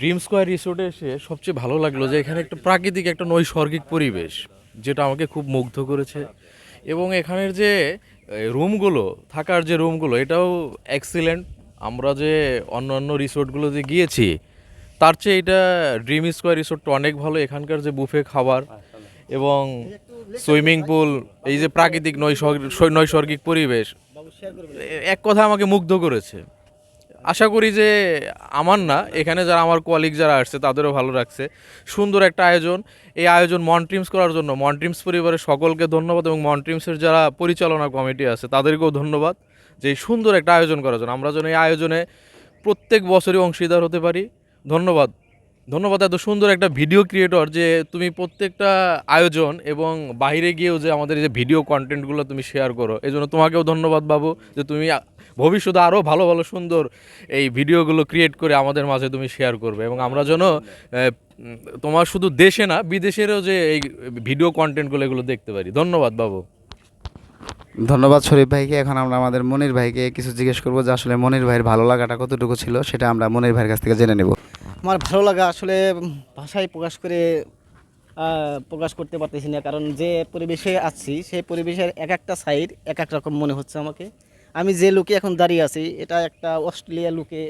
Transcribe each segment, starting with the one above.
Dream square রিসোর্টে এসে সবচেয়ে ভালো লাগল যে এখানে একটা প্রাকৃতিক একটা নৈসর্গিক পরিবেশ, যেটা আমাকে খুব মুগ্ধ করেছে। এবং এখানের যে রুমগুলো, থাকার যে রুমগুলো, এটাও এক্সিলেন্ট আমরা যে অন্য অন্য রিসোর্টগুলোতে গিয়েছি, তার চেয়ে এটা ড্রিম স্কোয়ার রিসোর্টটা অনেক ভালো। এখানকার যে বুফে খাবার এবং সুইমিং পুল, এই যে প্রাকৃতিক নৈসর্গিক নৈসর্গিক পরিবেশ এক কথা আমাকে মুগ্ধ করেছে। আশা করি যে আমার না, এখানে যারা আমার কলিগ যারা আসছে, তাদেরও ভালো রাখছে সুন্দর একটা আয়োজন। এই আয়োজন মনট্রিমস করার জন্য। মনট্রিমস পরিবারের সকলকে ধন্যবাদ এবং মনট্রিমসের যারা পরিচালনা কমিটি আছে, তাদেরকেও ধন্যবাদ যে সুন্দর একটা আয়োজন করার জন্য। আমরা যেন এই আয়োজনে প্রত্যেক বছরই অংশীদার হতে পারি। ধন্যবাদ। ধন্যবাদ, এত সুন্দর একটা ভিডিও ক্রিয়েটর যে তুমি প্রত্যেকটা আয়োজন এবং বাইরে গিয়েও যে আমাদের যে ভিডিও কন্টেন্টগুলো তুমি শেয়ার করো এই জন্য তোমাকেও ধন্যবাদ বাবু যে তুমি ভবিষ্যতে আরও ভালো ভালো সুন্দর এই ভিডিওগুলো ক্রিয়েট করে আমাদের মাঝে তুমি শেয়ার করবে এবং আমরা যেন তোমার শুধু দেশে না বিদেশেরও যে এই ভিডিও কন্টেন্টগুলো এগুলো দেখতে পারি। ধন্যবাদ বাবু। ধন্যবাদ শরীফ ভাইকে। এখন আমরা আমাদের মনির ভাইকে কিছু জিজ্ঞেস করব যে আসলে মনির ভাইয়ের ভালো লাগাটা কতটুকু ছিল সেটা আমরা মনির ভাইয়ের কাছ থেকে জেনে নেব। আমার ভালো লাগা আসলে ভাষায় প্রকাশ করে প্রকাশ করতে পারতেছি না কারণ যে পরিবেশে আছি সেই পরিবেশের এক একটা সাইড এক এক রকম মনে হচ্ছে আমাকে। আমি যে লুকে এখন দাঁড়িয়ে আছি, এটা একটা অস্ট্রেলিয়া লুকে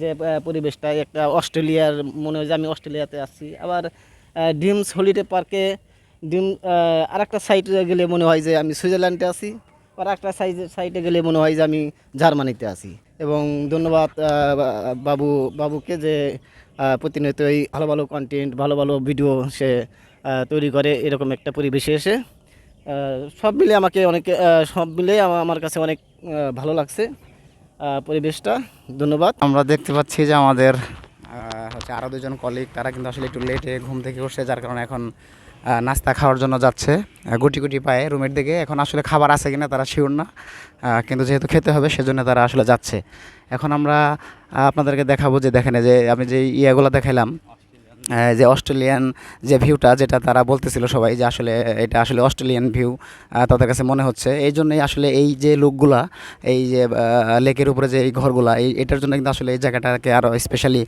যে পরিবেশটা, একটা অস্ট্রেলিয়ার মনে হয় যে আমি অস্ট্রেলিয়াতে আছি। আবার ড্রিমস হলিডে পার্কে ডিম আর একটা সাইডে গেলে মনে হয় যে আমি সুইজারল্যান্ডে আছি, আর একটা সাইডে সাইডে গেলে মনে হয় যে আমি জার্মানিতে আছি। এবং ধন্যবাদ বাবু, বাবুকে যে প্রতিনিয়তই ভালো ভালো কন্টেন্ট ভালো ভালো ভিডিও সে তৈরি করে এরকম একটা পরিবেশে এসে। সব মিলে আমাকে অনেক সব মিলে আমার কাছে অনেক ভালো লাগছে পরিবেশটা। ধন্যবাদ। আমরা দেখতে পাচ্ছি যে আমাদের হচ্ছে আরও দুজন কলিগ তারা কিন্তু আসলে একটু লেটে ঘুম থেকে উঠছে, যার কারণে এখন নাস্তা খাওয়ার জন্য যাচ্ছে। গুটি গুটি পায়ে রুমের দিকে। এখন আসলে খাবার আছে কিনা তারা শিওর না। কিন্তু যেহেতু খেতে হবে, সেজন্য তারা আসলে যাচ্ছে। এখন আমরা আপনাদেরকে দেখাবো যে দেখেন যে, আমি যে ইয়েগুলো দেখাইলাম যে অস্ট্রেলিয়ান যে ভিউটা যেটা তারা বলতেছিল সবাই যে আসলে এটা আসলে অস্ট্রেলিয়ান ভিউ তাদের কাছে মনে হচ্ছে। এই জন্যই আসলে এই যে লোকগুলা, এই যে লেকের উপরে যে এই ঘরগুলা, এই, এটার জন্য কিন্তু আসলে এই জায়গাটাকে আরও স্পেশালি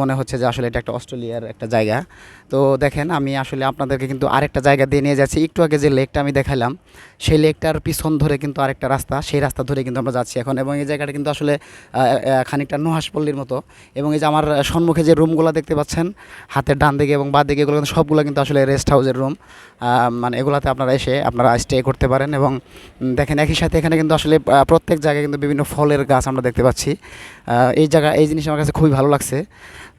মনে হচ্ছে যে আসলে এটা একটা অস্ট্রেলিয়ার একটা জায়গা। তো দেখেন, আমি আসলে আপনাদেরকে কিন্তু আরেকটা জায়গা দিয়ে নিয়ে যাচ্ছি। একটু আগে যে লেকটা আমি দেখালাম সেই লেকটার পিছন ধরে কিন্তু আরেকটা রাস্তা, সেই রাস্তা ধরে কিন্তু আমরা যাচ্ছি এখন। এবং এই জায়গাটা কিন্তু আসলে খানিকটা নুহাসপল্লির মতো। এবং এই যে আমার সম্মুখে যে রুমগুলো দেখতে পাচ্ছেন হাতের ডান দিকে এবং বাঁ দিকে, এগুলো কিন্তু সবগুলো কিন্তু আসলে রেস্ট হাউসের রুম মানে এগুলাতে আপনারা এসে আপনারা স্টে করতে পারেন এবং দেখেন একই সাথে এখানে কিন্তু আসলে প্রত্যেক জায়গায় কিন্তু বিভিন্ন ফলের গাছ আমরা দেখতে পাচ্ছি। এই জায়গা, এই জিনিস আমার কাছে খুবই ভালো লাগছে।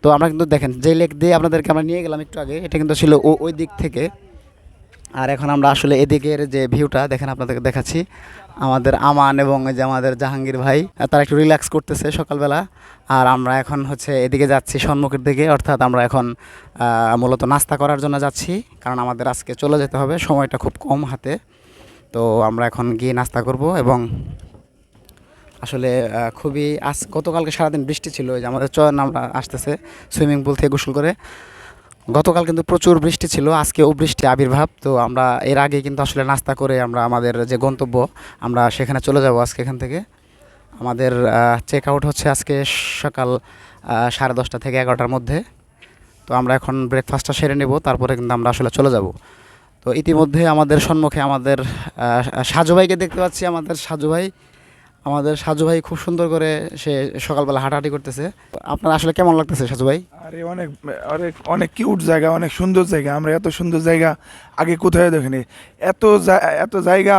তো আমরা কিন্তু দেখেন, যে লেক দিয়ে আপনাদেরকে আমরা নিয়ে গেলাম একটু আগে, এটা কিন্তু ছিল ওই দিক থেকে। আর এখন আমরা আসলে এদিকের যে ভিউটা দেখেন আপনাদেরকে দেখাচ্ছি। আমাদের আমান এবং যে আমাদের জাহাঙ্গীর ভাই, তারা একটু রিল্যাক্স করতেছে সকালবেলা। আর আমরা এখন হচ্ছে এদিকে যাচ্ছি সম্মুখের দিকে, অর্থাৎ আমরা এখন মূলত নাস্তা করার জন্য যাচ্ছি। কারণ আমাদের আজকে চলে যেতে হবে, সময়টা খুব কম হাতে। তো আমরা এখন গিয়ে নাস্তা করব এবং আসলে খুবই আজ গতকালকে সারাদিন বৃষ্টি ছিল যে আমাদের চয়ন আমরা আসতেছে, সুইমিং পুল থেকে গোসল করে। গতকাল কিন্তু প্রচুর বৃষ্টি ছিল, আজকেও বৃষ্টি আবির্ভাব। তো আমরা এর আগে কিন্তু আসলে নাস্তা করে আমরা আমাদের যে গন্তব্য, আমরা সেখানে চলে যাব আজকে এখান থেকে। আমাদের চেক আউট হচ্ছে আজকে সকাল সাড়ে দশটা থেকে এগারোটার মধ্যে। তো আমরা এখন ব্রেকফাস্টটা সেরে নেব, তারপরে কিন্তু আমরা আসলে চলে যাব। তো ইতিমধ্যে আমাদের সম্মুখে আমাদের সাজু ভাইকে দেখতে পাচ্ছি, আমাদের সাজু ভাই। আমাদের সাজু ভাই খুব সুন্দর করে সে সকালবেলা হাঁটাহাঁটি করতেছে। আপনার আসলে কেমন লাগতেছে সাজু ভাই? আরে অনেক অনেক অনেক কিউট জায়গা অনেক সুন্দর জায়গা। আমরা এত সুন্দর জায়গা আগে কোথায় দেখিনি। এত এত জায়গা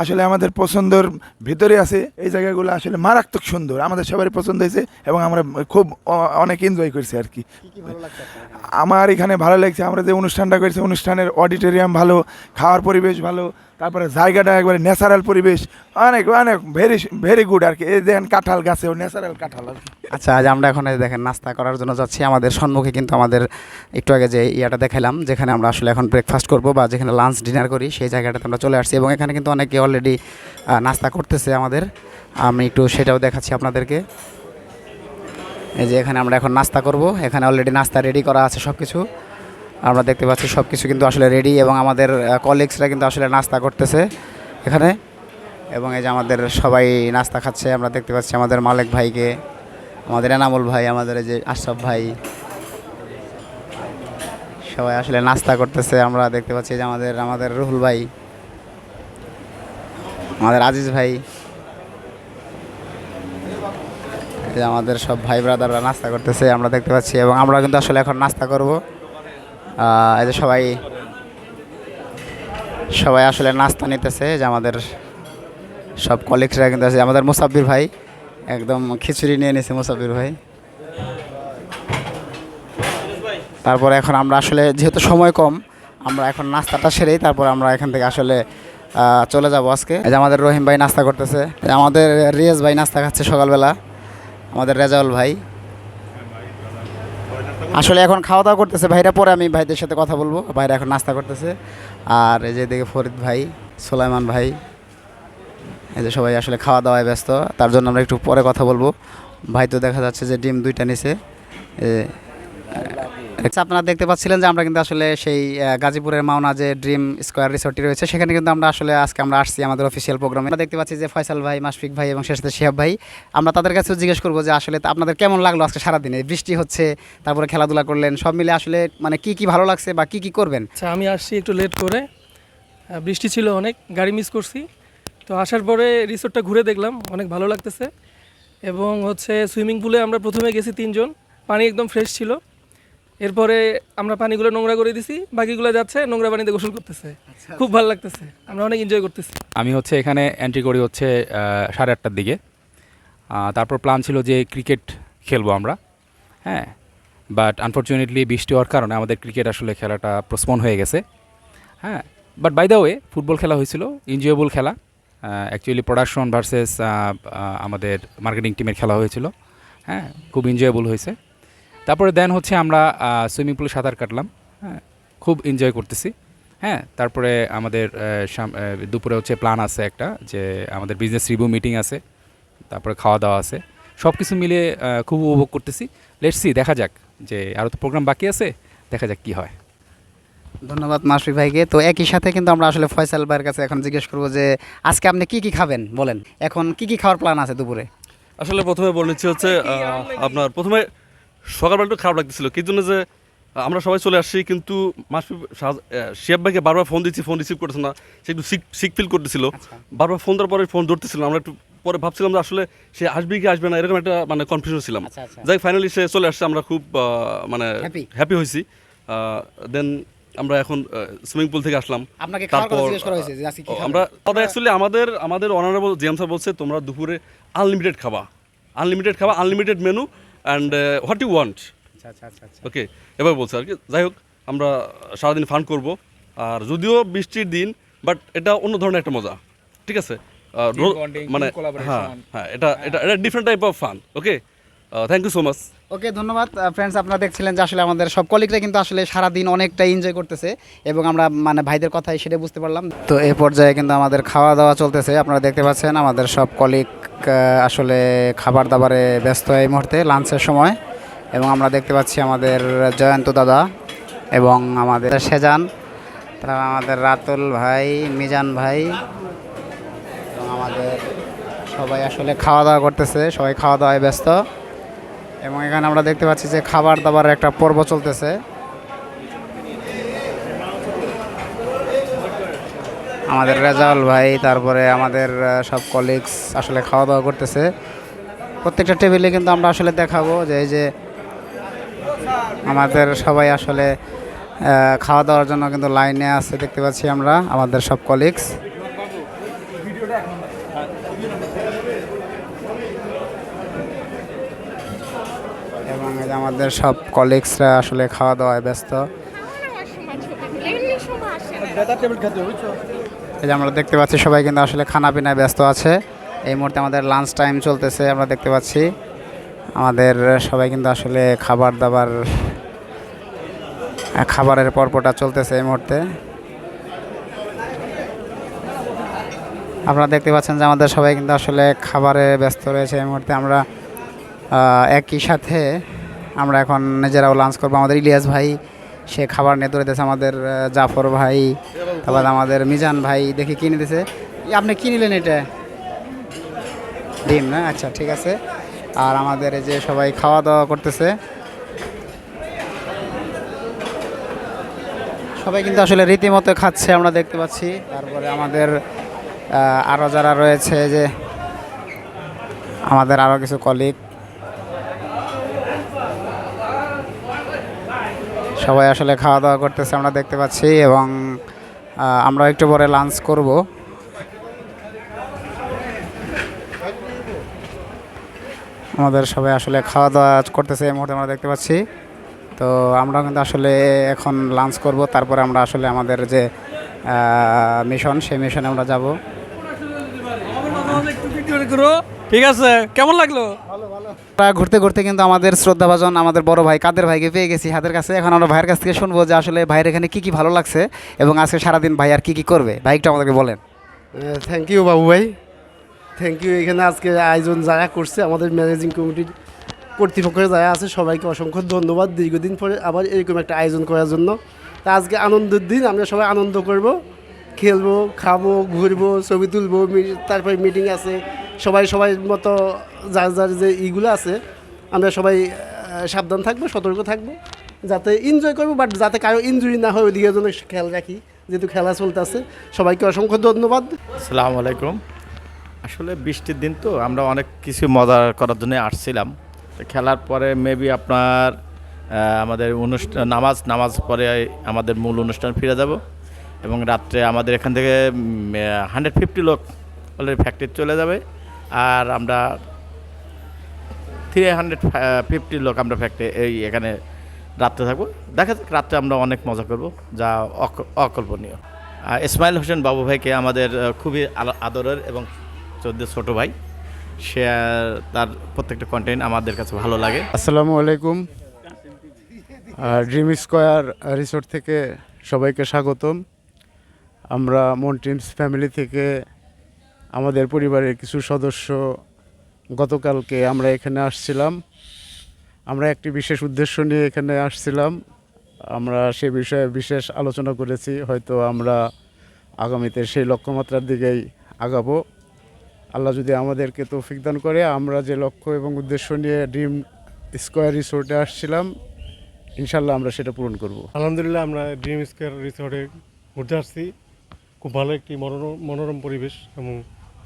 আসলে আমাদের পছন্দের ভিতরে আছে। এই জায়গাগুলো আসলে মারাত্মক সুন্দর। আমাদের সবারই পছন্দ হয়েছে এবং আমরা খুব অনেক এনজয় করছি আর কি। আমার এখানে ভালো লাগছে। আমরা যে অনুষ্ঠানটা করছি অনুষ্ঠানের অডিটোরিয়াম ভালো খাওয়ার পরিবেশ ভালো। তারপরে জায়গাটা একবারে ন্যাচারাল পরিবেশ। অনেক অনেক ভেরি ভেরি গুড আর কি। এই দেখেন কাঁঠাল গাছেও ন্যাচারাল কাঁঠাল আর কি। আচ্ছা আজ আমরা এখন দেখেন নাস্তা করার জন্য যাচ্ছি। আমাদের সম্মুখে কিন্তু আমাদের একটু আগে যে ইয়াটা দেখালাম যেখানে আমরা আসলে এখন ব্রেকফাস্ট করব বা যেখানে লাঞ্চ ডিনার করি, সেই জায়গাটাতে আমরা চলে আসছি। এবং এখানে কিন্তু অনেকে অলরেডি নাস্তা করতেছে আমাদের। আমি একটু সেটাও দেখাচ্ছি আপনাদেরকে। এই যে এখানে আমরা এখন নাস্তা করব। এখানে অলরেডি নাস্তা রেডি করা আছে সব কিছু আমরা দেখতে পাচ্ছি সব কিছু কিন্তু আসলে রেডি এবং আমাদের কলিগসরা কিন্তু আসলে নাস্তা করতেছে এখানে। এবং এই যে আমাদের সবাই নাস্তা খাচ্ছে, আমরা দেখতে পাচ্ছি আমাদের মালিক ভাইকে, আমাদের এনামুল ভাই, আমাদের এই যে আশরাফ ভাই। সবাই আসলে নাস্তা করতেছে, আমরা দেখতে পাচ্ছি যে আমাদের আমাদের রুহুল ভাই, আমাদের আজিজ ভাই। আমাদের সব ভাই ব্রাদাররা নাস্তা করতেছে, আমরা দেখতে পাচ্ছি এবং আমরা কিন্তু আসলে এখন নাস্তা করব। এই যে সবাই সবাই আসলে নাস্তা নিতেছে, যে আমাদের সব কলিগসরা কিন্তু আছে। আমাদের মুসাব্বির ভাই, একদম খিচুড়ি নিয়ে নিয়েছে মুসাব্বির ভাই। তারপরে এখন আমরা আসলে, যেহেতু সময় কম, আমরা এখন নাস্তাটা সেরেই তারপর আমরা এখান থেকে আসলে চলে যাব আজকে। যে আমাদের রহিম ভাই নাস্তা করতেছে। আমাদের রিয়াজ ভাই নাস্তা খাচ্ছে সকালবেলা। আমাদের রেজাউল ভাই। আসলে এখন খাওয়া দাওয়া করতেছে, ভাইরা পরে আমি ভাইদের সাথে কথা বলব, ভাইরা এখন নাস্তা করতেছে। আর এই যে দেখে ফরিদ ভাই, সোলাইমান ভাই, এই যে সবাই আসলে খাওয়া দাওয়ায় ব্যস্ত, তার জন্য আমরা একটু পরে কথা বলব। ভাই তো দেখা যাচ্ছে যে ডিম দুইটা নিছে আপনারা দেখতে পাচ্ছিলেন যে আমরা কিন্তু আসলে সেই গাজীপুরের মাওনা যে ড্রিম স্কোয়ার রিসোর্টটি রয়েছে, সেখানে কিন্তু আমরা আসলে আজকে আমরা আসছি আমাদের অফিসিয়াল প্রোগ্রামে আমরা দেখতে পাচ্ছি যে ফয়সাল ভাই মাসফিক ভাই এবং শেষে শিহাব ভাই, আমরা তাদের কাছেও জিজ্ঞেস করব যে আসলে আপনাদের কেমন লাগল আজকে সারাদিনে? বৃষ্টি হচ্ছে, তারপরে খেলাধুলা করলেন, সব মিলে আসলে মানে কি কি ভালো লাগছে বা কি কি করবেন? আচ্ছা আমি আসছি একটু লেট করে। বৃষ্টি ছিল অনেক, গাড়ি মিস করছি। তো আসার পরে রিসোর্টটা ঘুরে দেখলাম, অনেক ভালো লাগতেছে। এবং হচ্ছে সুইমিং পুলে আমরা প্রথমে গেছি তিনজন, পানি একদম ফ্রেশ ছিল। এরপরে আমরা পানিগুলো নোংরা করে দিছি বাকিগুলো যাচ্ছে নোংরা পানিতে গোসল করতেছে। খুব ভালো লাগতেছে আমরা অনেক এনজয় করতেছি। আমি হচ্ছে এখানে এন্ট্রি করি হচ্ছে সাড়ে আটটার দিকে। তারপর প্ল্যান ছিল যে ক্রিকেট খেলব আমরা হ্যাঁ। বাট আনফর্চুনেটলি বৃষ্টি হওয়ার কারণে আমাদের ক্রিকেট আসলে খেলাটা প্রসপন হয়ে গেছে হ্যাঁ। But by the way football খেলা হয়েছিল এনজয়েবল খেলা। অ্যাকচুয়ালি প্রোডাকশন ভার্সেস আমাদের মার্কেটিং টিমের খেলা হয়েছিল হ্যাঁ। খুব এনজয়েবল হয়েছে। তারপরে দেন হচ্ছে আমরা সুইমিং পুলে সাঁতার কাটলাম। হ্যাঁ খুব এনজয় করতেছি। হ্যাঁ তারপরে আমাদের সাম- দুপুরে হচ্ছে প্ল্যান আছে একটা যে আমাদের বিজনেস রিভিউ মিটিং আছে তারপরে খাওয়া দাওয়া আছে। সব কিছু মিলিয়ে আহ, খুব উপভোগ করতেছি। লেটস সি দেখা যাক যে আরও তো প্রোগ্রাম বাকি আছে দেখা যাক কি হয়। ধন্যবাদ মাসফিক ভাইকে। তো একই সাথে কিন্তু আমরা আসলে ফয়সাল ভাইয়ের কাছে এখন জিজ্ঞেস করব যে আজকে আপনি কি কি খাবেন? বলেন। এখন কি কি খাওয়ার প্ল্যান আছে দুপুরে? আসলে প্রথমে বলেছি হচ্ছে আপনার প্রথমে সকালবেলা একটু খারাপ লাগতেছিল। কি জন্য যে আমরা সবাই চলে আসছি কিন্তু মাসফি শিয়াব ভাইকে বারবার ফোন দিচ্ছি ফোন রিসিভ করতেছে না। সে একটু সিক সিক ফিল করতেছিল। বারবার ফোন দেওয়ার পরে ফোন ধরতেছিল আমরা একটু পরে ভাবছিলাম যে আসলে সে আসবে কি আসবে না এরকম একটা মানে কনফিউশন ছিলাম। আচ্ছা, আচ্ছা। যাই ফাইনালি সে চলে আসছে। আমরা খুব মানে হ্যাপি হয়েছি। দেন আমরা এখন সুইমিং পুল থেকে আসলাম। তারপর? আমরা কথা অ্যাকচুয়ালি আমাদের আমাদের অনারেবল জিএম স্যার বলছে তোমরা দুপুরে আনলিমিটেড খাবা। আনলিমিটেড খাবা unlimited menu and what you want. Okay এবার বলছে আর কি। যাই হোক আমরা সারাদিন ফান করব। আর যদিও বৃষ্টির দিন বাট এটা অন্য ধরনের একটা মজা। ঠিক আছে? মানে হ্যাঁ হ্যাঁ এটা এটা এটা different type of fun okay thank you so much okay ধন্যবাদ। ফ্রেন্ডস আপনারা দেখছিলেন যে আসলে আমাদের সব কলিগরা কিন্তু আসলে সারাদিন অনেকটা এনজয় করতেছে এবং আমরা মানে ভাইদের কথাই সেটা বুঝতে পারলাম। তো এই পর্যায়ে কিন্তু আমাদের খাওয়া দাওয়া চলতেছে। আপনারা দেখতে পাচ্ছেন আমাদের সব কলিগ আসলে খাবার দাবারে ব্যস্ত এই মুহূর্তে লাঞ্চের সময়। এবং আমরা দেখতে পাচ্ছি আমাদের জয়ন্ত দাদা এবং আমাদের সেজান তারপর আমাদের রাতুল ভাই, মিজান ভাই, এবং আমাদের সবাই আসলে খাওয়া দাওয়া করতেছে, সবাই খাওয়া দাওয়ায় ব্যস্ত। এবং এখানে আমরা দেখতে পাচ্ছি যে খাবার দাবার একটা পর্ব চলতেছে। আমাদের রেজাউল ভাই তারপরে আমাদের সব কলিগস আসলে খাওয়া দাওয়া করতেছে। প্রত্যেকটা টেবিলে কিন্তু আমরা আসলে দেখাবো যে এই যে আমাদের সবাই আসলে খাওয়া দাওয়ার জন্য কিন্তু লাইনে আছে দেখতে পাচ্ছি আমরা আমাদের সব কলিগস এবং এই যে আমাদের সব কলিগসরা আসলে খাওয়া দাওয়ায় ব্যস্ত এই যে আমরা দেখতে পাচ্ছি সবাই কিন্তু আসলে খানা পিনায় ব্যস্ত আছে। এই মুহূর্তে আমাদের লাঞ্চ টাইম চলতেছে, আমরা দেখতে পাচ্ছি। আমাদের সবাই কিন্তু আসলে খাবার দাবার খাবারের পর্বটা চলতেছে এই মুহূর্তে। আপনারা দেখতে পাচ্ছেন যে আমাদের সবাই কিন্তু আসলে খাবারে ব্যস্ত রয়েছে এই মুহূর্তে। আমরা একই সাথে আমরা এখন নিজেরাও লাঞ্চ করব। আমাদের ইলিয়াস ভাই সে খাবার নিয়ে ধরে দিয়েছে আমাদের জাফর ভাই, তারপর আমাদের মিজান ভাই, দেখি কিনে এই আপনি কি নিলেন এটা? ডিম না? আচ্ছা ঠিক আছে। আর আমাদের এই যে সবাই খাওয়া দাওয়া করতেছে। সবাই কিন্তু আসলে রীতিমতো খাচ্ছে, আমরা দেখতে পাচ্ছি। তারপরে আমাদের আরও যারা রয়েছে যে আমাদের আরও কিছু কলিগ সবাই আসলে খাওয়া দাওয়া করতেছে, আমরা দেখতে পাচ্ছি এবং আমরা একটু পরে লাঞ্চ করব। আমাদের সবাই আসলে খাওয়া দাওয়া করতেছে এই মুহূর্তে আমরা দেখতে পাচ্ছি। তো আমরা কিন্তু আসলে এখন লাঞ্চ করব, তারপরে আমরা আসলে আমাদের যে মিশন সেই মিশনে আমরা যাব। ঠিক আছে, কেমন লাগল? ঘুরতে ঘুরতে কিন্তু আমাদের শ্রদ্ধাভাজন আমাদের বড় ভাই কাদের ভাইকে পেয়ে গেছি হাতের কাছে। এখন আমরা ভাইয়ের কাছ থেকে শুনব যে আসলে ভাইয়ের এখানে কি কি ভালো লাগছে এবং আজকে সারাদিন ভাই আর কি কি করবে। ভাই, একটু আমাদেরকে বলেন। থ্যাংক ইউ বাবু ভাই। থ্যাংক ইউ এখানে আজকে আয়োজন যারা করছে, আমাদের ম্যানেজিং কমিটির কর্তৃপক্ষের যারা আছে, সবাইকে অসংখ্য ধন্যবাদ। দীর্ঘদিন পরে আবার এরকম একটা আয়োজন করার জন্য। তা আজকে আনন্দের দিন, আমরা সবাই আনন্দ করব। খেলব, খাব, ঘুরবো, ছবি তুলবো তারপরে মিটিং আছে। সবাই সবাই মতো যার যার যে ইগুলো আছে, আমরা সবাই সাবধান থাকব, সতর্ক থাকব, যাতে এনজয় করব বাট যাতে কারও ইনজুরি না হয় ওইদিকে জন্য খেয়াল রাখি, যেহেতু খেলা চলতেছে, সবাইকে অসংখ্য ধন্যবাদ। আসসালামু আলাইকুম। আসলে বৃষ্টির দিন তো, আমরা অনেক কিছু মজা করার জন্য আসছিলাম। খেলার পরে মেবি আপনার আমাদের অনুষ্ঠান নামাজ নামাজ পরে আমাদের মূল অনুষ্ঠান ফিরে যাব। এবং রাত্রে আমাদের এখান থেকে হান্ড্রেড ফিফটি লোক অলরেডি ফ্যাক্টরি চলে যাবে। আর আমরা থ্রি হান্ড্রেড ফিফটি লোক আমরা ফ্যাক্টরি এই এখানে রাত্রে থাকব। দেখা যাক, রাত্রে আমরা অনেক মজা করব, যা অক- অকল্পনীয়। আর ইসমাইল হোসেন বাবু ভাইকে আমাদের খুবই আদরের এবং চোদ্দ ছোট ভাই, সে তার প্রত্যেকটা কন্টেন্ট আমাদের কাছে ভালো লাগে। আসসালামু আলাইকুম। ড্রিম স্কোয়ার রিসোর্ট থেকে সবাইকে স্বাগতম। আমরা মন্টিমস ফ্যামিলি থেকে আমাদের পরিবারের কিছু সদস্য গতকালকে আমরা এখানে আসছিলাম। আমরা একটি বিশেষ উদ্দেশ্য নিয়ে এখানে আসছিলাম। আমরা সে বিষয়ে বিশেষ আলোচনা করেছি, হয়তো আমরা আগামীতে সেই লক্ষ্যমাত্রার দিকেই আগাবো। আল্লাহ যদি আমাদেরকে তৌফিক দান করে, আমরা যে লক্ষ্য এবং উদ্দেশ্য নিয়ে ড্রিম স্কোয়ার রিসোর্টে আসছিলাম ইনশাল্লাহ আমরা সেটা পূরণ করব। আলহামদুলিল্লাহ, আমরা ড্রিম স্কোয়ার রিসোর্টে ঘুরতে আসছি। খুব ভালো একটি মনোরম মনোরম পরিবেশ এবং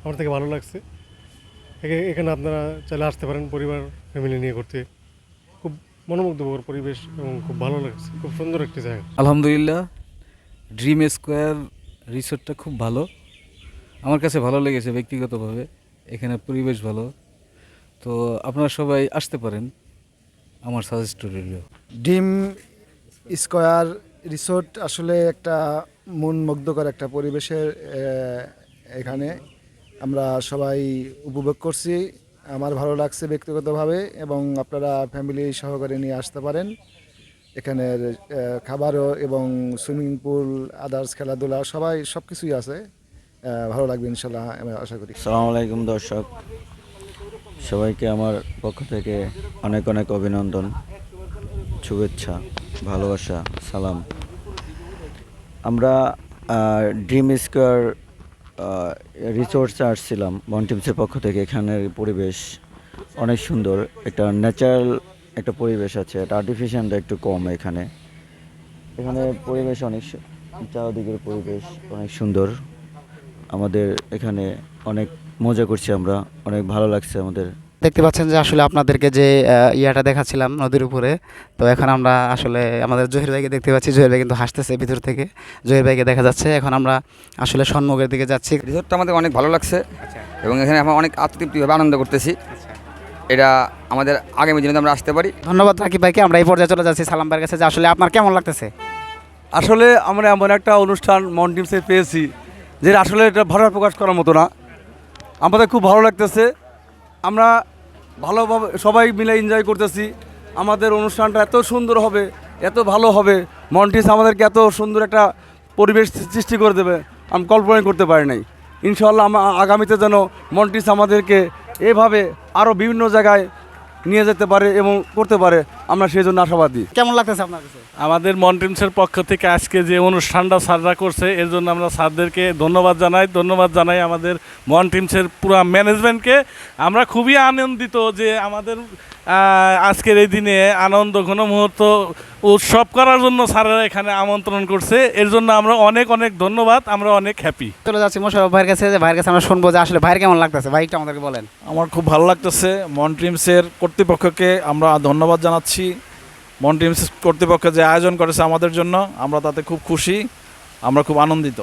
আমার থেকে ভালো লাগছে। এখানে আপনারা চাইলে আসতে পারেন পরিবার ফ্যামিলি নিয়ে ঘুরতে। খুব মনোমুগ্ধকর পরিবেশ এবং খুব ভালো লাগছে। খুব সুন্দর একটি জায়গা। আলহামদুলিল্লাহ ড্রিম স্কোয়ার রিসোর্টটা খুব ভালো। আমার কাছে ভালো লেগেছে ব্যক্তিগতভাবে। এখানে পরিবেশ ভালো। তো আপনারা সবাই আসতে পারেন আমার সাজেস্ট রইল ড্রিম স্কোয়ার রিসোর্ট আসলে একটা মন মুগ্ধকর একটা পরিবেশের এখানে। আমরা সবাই উপভোগ করছি। আমার ভালো লাগছে ব্যক্তিগতভাবে এবং আপনারা ফ্যামিলি সহকারে নিয়ে আসতে পারেন। এখানের খাবারও এবং সুইমিং পুল আদার্স খেলাধুলা, সবাই সব কিছুই আছে ভালো লাগবে ইনশাল্লাহ আমি আশা করি। সালামু আলাইকুম দর্শক। সবাইকে আমার পক্ষ থেকে অনেক অনেক অভিনন্দন, শুভেচ্ছা, ভালোবাসা, সালাম। আমরা ড্রিম স্কোয়ার রিসোর্টসে আসছিলাম মাউন্টেন্সের পক্ষ থেকে। এখানের পরিবেশ অনেক সুন্দর। একটা ন্যাচারাল একটা পরিবেশ আছে, একটা আর্টিফিশিয়ালটা একটু কম এখানে। এখানে পরিবেশ অনেক চারদিকের পরিবেশ অনেক সুন্দর। আমাদের এখানে অনেক মজা করছি আমরা, অনেক ভালো লাগছে আমাদের। দেখতে পাচ্ছেন যে আসলে আপনাদেরকে যে ইয়াটা দেখাচ্ছিলাম নদীর উপরে তো এখন আমরা আসলে আমাদের জহির ভাইকে দেখতে পাচ্ছি। জহির ভাই কিন্তু হাসতেছে ভিতর থেকে। জহির ভাইকে দেখা যাচ্ছে। এখন আমরা আসলে সন্মুখের দিকে যাচ্ছি। রিসোর্টটা আমাদের অনেক ভালো লাগছে। এবং এখানে আমরা অনেক আত্মতৃপ্তিভাবে আনন্দ করতেছি। এটা আমাদের আগামী দিনে আমরা আসতে পারি। ধন্যবাদ রাকিব ভাইকে। আমরা এই পর্যায়ে চলে যাচ্ছি সালাম ভাইয়ের কাছে। যে আসলে আপনার কেমন লাগতেছে? আসলে আমরা এমন একটা অনুষ্ঠান মন মন্টিমসে পেয়েছি যে আসলে এটা ভাষা প্রকাশ করার মতো না। আমাদের খুব ভালো লাগতেছে। আমরা ভালোভাবে সবাই মিলে এনজয় করতেছি। আমাদের অনুষ্ঠানটা এত সুন্দর হবে, এত ভালো হবে। মন্টিস আমাদেরকে এত সুন্দর একটা পরিবেশ সৃষ্টি করে দেবে, আমি কল্পনাই করতে পারি নাই। ইনশাল্লাহ আগামীতে যেন মন্টিস আমাদেরকে এভাবে আরও বিভিন্ন জায়গায় নিয়ে যেতে পারে এবং করতে পারে আমরা সেই জন্য আশাবাদী। কেমন লাগতেছে আপনার কাছে? আমাদের মন্ট্রিমসের পক্ষ থেকে আজকে যে অনুষ্ঠানটা স্যাররা করছে এর জন্য আমরা স্যারদেরকে ধন্যবাদ জানাই। ধন্যবাদ জানাই আমাদের মন্ট্রিমসের পুরো ম্যানেজমেন্টকে আমরা খুবই আনন্দিত যে আমাদের আজকের এই দিনে আনন্দ ঘন মুহূর্ত উৎসব করার জন্য স্যারেরা এখানে আমন্ত্রণ করছে। এর জন্য আমরা অনেক অনেক ধন্যবাদ। আমরা অনেক হ্যাপি চলে যাচ্ছি মোশারফ ভাইয়ের কাছে। যে ভাইয়ের কাছে আমরা শুনব যে আসলে ভাইয়ের কেমন লাগতেছে? ভাই একটু আমাদেরকে বলেন। আমার খুব ভালো লাগতেছে। মন্ট্রিমসের কর্তৃপক্ষকে আমরা ধন্যবাদ জানাচ্ছি। মন্ট্রিমস কর্তৃপক্ষ যে আয়োজন করেছে আমাদের জন্য আমরা তাতে খুব খুশি। আমরা খুব আনন্দিত।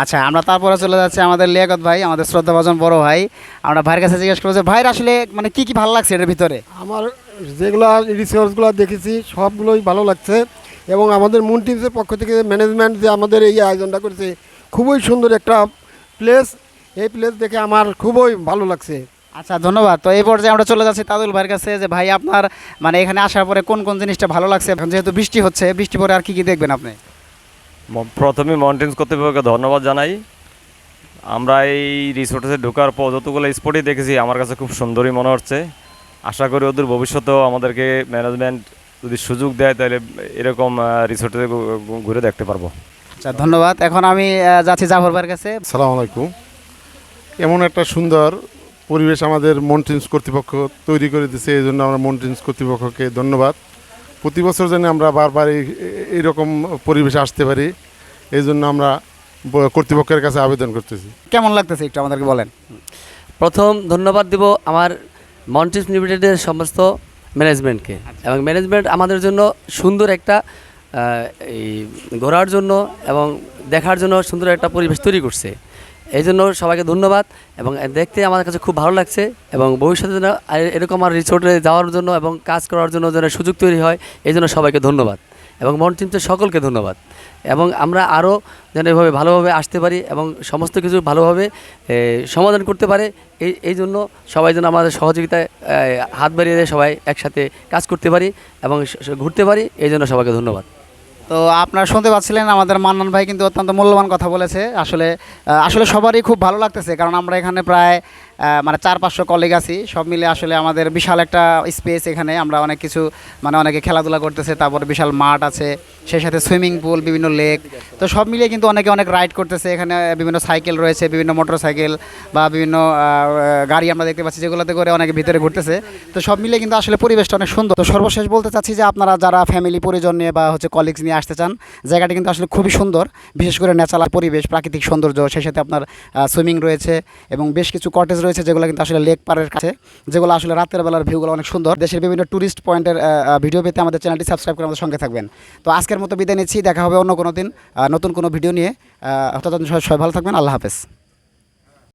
আচ্ছা আমরা তারপরে চলে যাচ্ছি আমাদের লিয়াকত ভাই আমাদের শ্রদ্ধা শ্রদ্ধাভাজন বড় ভাই। আমরা ভাইয়ের কাছে জিজ্ঞেস করব যে ভাইয়ের আসলে মানে কি কি ভালো লাগছে এটার ভিতরে? আমার যেগুলো রিসোর্সগুলো দেখেছি সবগুলোই ভালো লাগছে। এবং আমাদের মুন টিমসের পক্ষ থেকে ম্যানেজমেন্ট যে আমাদের এই আয়োজনটা করেছে খুবই সুন্দর একটা প্লেস এই প্লেস দেখে আমার খুবই ভালো লাগছে। আচ্ছা ধন্যবাদ। তো এই পর্যায়ে আমরা চলে যাচ্ছি তাদুল ভাইয়ের কাছে যে ভাই আপনার মানে এখানে আসার পরে কোন কোন জিনিসটা ভালো লাগছে? এখন যেহেতু বৃষ্টি হচ্ছে বৃষ্টি পরে আর কি কি দেখবেন আপনি? প্রথমে মাউন্টেন্স কর্তৃপক্ষকে ধন্যবাদ জানাই। আমরা এই রিসোর্টে ঢোকার পর যতগুলো স্পটই দেখেছি আমার কাছে খুব সুন্দরই মনে হচ্ছে। আশা করি ওদের ভবিষ্যতেও আমাদেরকে ম্যানেজমেন্ট যদি সুযোগ দেয় তাহলে এরকম রিসোর্টে ঘুরে দেখতে পারব। আচ্ছা ধন্যবাদ। এখন আমি যাচ্ছি জাফর ভাইয়ের কাছে। সালাম আলাইকুম। এমন একটা সুন্দর পরিবেশ আমাদের মন্ট্রিন্স কর্তৃপক্ষ তৈরি করে দিয়েছে এই জন্য আমরা মন্ট্রিন্স কর্তৃপক্ষকে ধন্যবাদ। প্রতি বছর যেন আমরা বারবার এই এইরকম পরিবেশে আসতে পারি। এই জন্য আমরা কর্তৃপক্ষের কাছে আবেদন করতেছি। কেমন লাগতেছে একটু আমাদেরকে বলেন? প্রথম ধন্যবাদ দেব আমার মন্টিস লিমিটেডের সমস্ত ম্যানেজমেন্টকে। এবং ম্যানেজমেন্ট আমাদের জন্য সুন্দর একটা এই ঘোরার জন্য এবং দেখার জন্য সুন্দর একটা পরিবেশ তৈরি করছে। এই জন্য সবাইকে ধন্যবাদ এবং দেখতে আমার কাছে খুব ভালো লাগছে এবং ভবিষ্যতে যেন এরকম আর রিসোর্টে যাওয়ার জন্য এবং কাজ করার জন্য যেন সুযোগ তৈরি হয় এই জন্য সবাইকে ধন্যবাদ এবং মন টিমতে সকলকে ধন্যবাদ এবং আমরা আরও যেন এভাবে ভালোভাবে আসতে পারি এবং সমস্ত কিছু ভালোভাবে সমাধান করতে পারে। এই এই জন্য সবাই যেন আমাদের সহযোগিতায় হাত বাড়িয়ে সবাই একসাথে কাজ করতে পারি এবং ঘুরতে পারি এই জন্য সবাইকে ধন্যবাদ। তো আপনারা শুনতে পাচ্ছিলেন, আমাদের মান্নান ভাই কিন্তু অত্যন্ত মূল্যবান কথা বলেছে। আসলে আসলে সবারই খুব ভালো লাগতেছে, কারণ আমরা এখানে প্রায় মানে চার পাঁচশো কলিগ আছি। সব মিলে আসলে আমাদের বিশাল একটা স্পেস এখানে। আমরা অনেক কিছু মানে অনেকে খেলাধুলা করতেছে, তারপর বিশাল মাঠ আছে, সেই সাথে সুইমিং পুল বিভিন্ন লেক তো সব মিলিয়ে কিন্তু অনেকে অনেক রাইড করতেছে। এখানে বিভিন্ন সাইকেল রয়েছে, বিভিন্ন মোটর সাইকেল বা বিভিন্ন গাড়ি আমরা দেখতে পাচ্ছি, যেগুলোতে করে অনেকে ভিতরে ঘুরতেছে। তো সব মিলিয়ে কিন্তু আসলে পরিবেশটা অনেক সুন্দর। তো সর্বশেষ বলতে চাচ্ছি যে আপনারা যারা ফ্যামিলি পরিজন নিয়ে বা হচ্ছে কলিগস নিয়ে আসতে চান, জায়গাটা কিন্তু আসলে খুবই সুন্দর। বিশেষ করে ন্যাচারাল পরিবেশ, প্রাকৃতিক সৌন্দর্য, সেই সাথে আপনার সুইমিং রয়েছে এবং বেশ কিছু কটেজ রয়েছে। যেগুলো কিন্তু আসলে লেক পারের কাছে, যেগুলো আসলে রাতের বেলার ভিউগুলো অনেক সুন্দর। দেশের বিভিন্ন ট্যুরিস্ট পয়েন্টের ভিডিও পেতে আমাদের চ্যানেলটি সাবস্ক্রাইব করে আমাদের সঙ্গে থাকবেন। তো আজকের মতো বিদায় নিচ্ছি, দেখা হবে অন্য কোনো দিন নতুন কোনো ভিডিও নিয়ে। ততদিন সবাই ভালো থাকবেন, আল্লাহ হাফেজ।